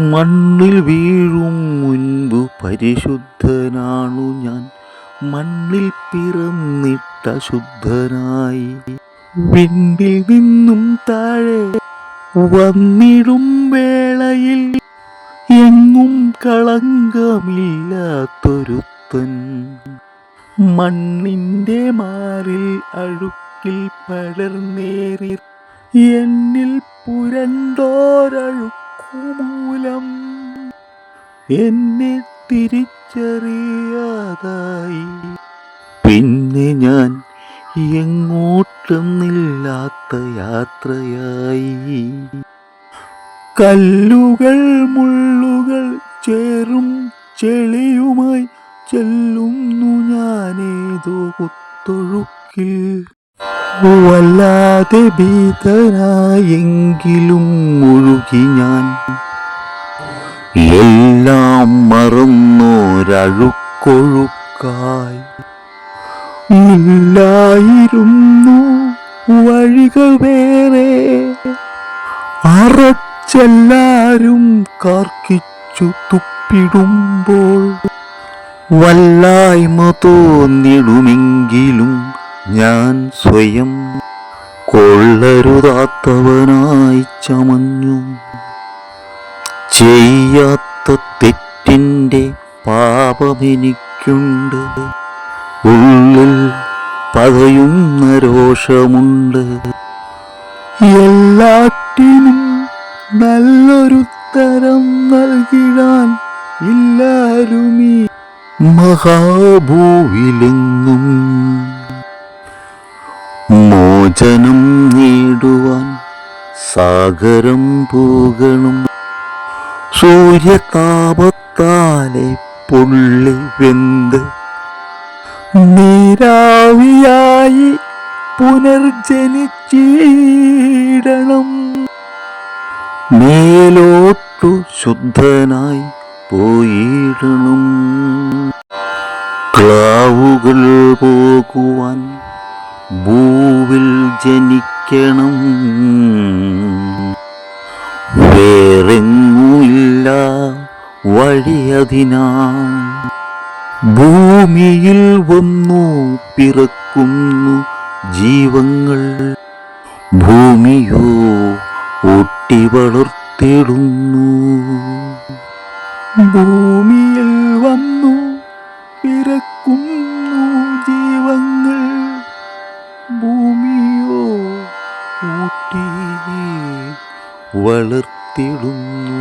മണ്ണിൽ വീഴും മുൻപ് പരിശുദ്ധനാണു ഞാൻ. മണ്ണിൽ പിറന്നിട്ട ശുദ്ധനായി. വിണ്ണിൽ നിന്നും താഴെ വന്നിടും വേളയിൽ. എങ്ങും കളങ്കമില്ലാത്തൊരുത്തൻ. മണ്ണിന്റെ മാറിൽ അഴുക്കിൽ പടർന്നേറി എന്നിൽ പുരണ്ടോരഴുക്കുമൂലം എന്നെ തിരിച്ചറിയാതായി. പിന്നെ ഞാൻ എങ്ങോട്ടെന്നില്ലാത്ത യാത്രയായി. കല്ലുകൾ മുള്ളുകൾ ചേറും ചെളിയുമായി ചെല്ലുന്നു ഞാനേതോ കുത്തൊഴുക്കിൽ. വല്ലാതെ ഭീതനായെങ്കിലും മുഴുകി ഞാൻ എല്ലാം മറന്നോരഴുക്കൊഴുക്കായി. ഇല്ലായിരുന്നു വഴികൾ വേറെ. അറച്ചെല്ലാരും കാർക്കിച്ചു തുപ്പിടുമ്പോൾ വല്ലായ്മ തോന്നിടുമെങ്കിലും ഞാൻ സ്വയം കൊള്ളരുതാത്തവനായി ചമഞ്ഞു. ചെയ്യാത്ത തെറ്റിന്റെ പാപമെനിക്കുണ്ട്. ഉള്ളിൽ പകയുന്ന രോഷമുണ്ട്. എല്ലാറ്റിനും നല്ലൊരു തരം നൽകിടാൻ ഇല്ലാരുമീ മഹാഭൂവിലെങ്ങും. മോചനം നേടുവാൻ സാഗരം പൂകണം സൂര്യതാപത്താലെ പൊള്ളി വെന്ത് നീരാവിയായി പുനർജനിച്ചിടണം. മേലോട്ടു ശുദ്ധനായി പോയിടണം. ക്ലാവുകൾ പോകുവാൻ ഭൂവിൽ ജനിക്കണം. വേറെങ്ങുമില്ല വഴിയതിനായി ഭൂമിയിൽ വന്നു പിറക്കുന്നു ജീവങ്ങൾ. ഭൂമിയോ ഒട്ടി വളർത്തിടുന്നു. ഭൂമിയിൽ വന്നു പിറക്കുന്നു ജീവങ്ങൾ. ഭൂമിയോ ഊട്ടി വളർത്തിടുന്നു.